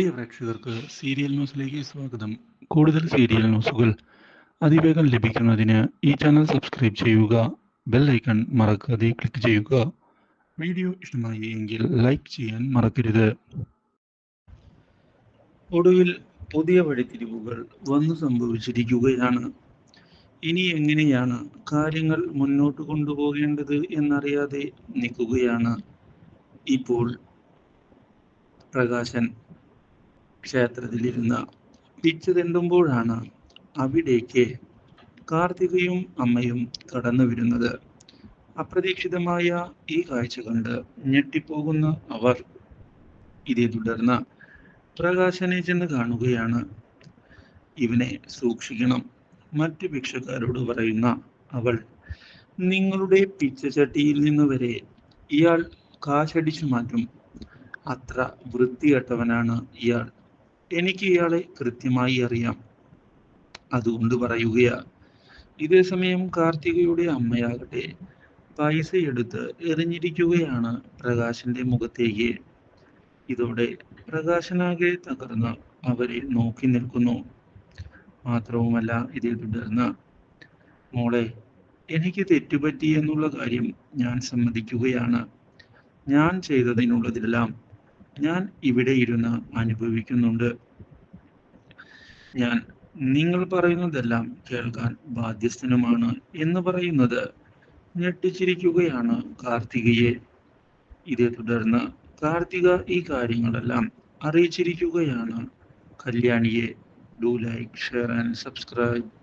പ്രിയ പ്രേക്ഷകർക്ക് സീരിയൽ ന്യൂസിലേക്ക് സ്വാഗതം. കൂടുതൽ സീരിയൽ ന്യൂസുകൾ അതിവേഗം ലഭിക്കുന്നതിന് ഈ ചാനൽ സബ്സ്ക്രൈബ് ചെയ്യുക ബെൽ ഐക്കൺ മറക്കാതെ ക്ലിക്ക് ചെയ്യുക. വീഡിയോ ഇഷ്ടമായി എങ്കിൽ ലൈക്ക് ചെയ്യാൻ മറക്കരുത്. ഒടുവിൽ പുതിയ വഴിത്തിരിവുകൾ വന്നു സംഭവിച്ചിരിക്കുകയാണ്. ഇനി എങ്ങനെയാണ് കാര്യങ്ങൾ മുന്നോട്ട് കൊണ്ടുപോകേണ്ടത് എന്നറിയാതെ നിൽക്കുകയാണ്. ഇപ്പോൾ പ്രകാശൻ ക്ഷേത്രത്തിലിരുന്ന് പിച്ച് തെണ്ടുമ്പോഴാണ് അവിടേക്ക് കാർത്തികയും അമ്മയും കടന്നു വരുന്നത്? അപ്രതീക്ഷിതമായ ഈ കാഴ്ച കണ്ട് ഞെട്ടിപ്പോകുന്ന അവർ ഇതേ തുടർന്ന് പ്രകാശനെ ചെന്ന് കാണുകയാണ്. ഇവനെ സൂക്ഷിക്കണം മറ്റു ഭിക്ഷക്കാരോട് പറയുന്ന അവൾ. നിങ്ങളുടെ പിച്ചച്ചട്ടിയിൽ നിന്ന് വരെ ഇയാൾ കാശടിച്ചു മാറ്റും. അത്ര വൃത്തികെട്ടവനാണ് ഇയാൾ. എനിക്ക് ഇയാളെ കൃത്യമായി അറിയാം. അതുകൊണ്ട് പറയുകയാ ഇതേ സമയം കാർത്തികയുടെ അമ്മയാകട്ടെ പൈസ എടുത്ത് എറിഞ്ഞിരിക്കുകയാണ് പ്രകാശന്റെ മുഖത്തേക്ക്. ഇതോടെ പ്രകാശനാകെ തകർന്ന് അവരെ നോക്കി നിൽക്കുന്നു. മാത്രവുമല്ല ഇതിൽ തുടർന്ന് മോളെ എനിക്ക് തെറ്റുപറ്റി എന്നുള്ള കാര്യം ഞാൻ സമ്മതിക്കുകയാണ്. ഞാൻ ചെയ്തതിനുള്ളതെല്ലാം ഞാൻ ഇവിടെ ഇരുന്ന് അനുഭവിക്കുന്നുണ്ട്. ഞാൻ നിങ്ങൾ പറയുന്നതെല്ലാം കേൾക്കാൻ ബാധ്യസ്ഥനുമാണ് എന്ന് പറയുന്നത് ഞെട്ടിച്ചിരിക്കുകയാണ് കാർത്തികയെ. ഇതേ തുടർന്ന് കാർത്തിക ഈ കാര്യങ്ങളെല്ലാം അറിയിച്ചിരിക്കുകയാണ്. കല്യാണിയെ do like share and subscribe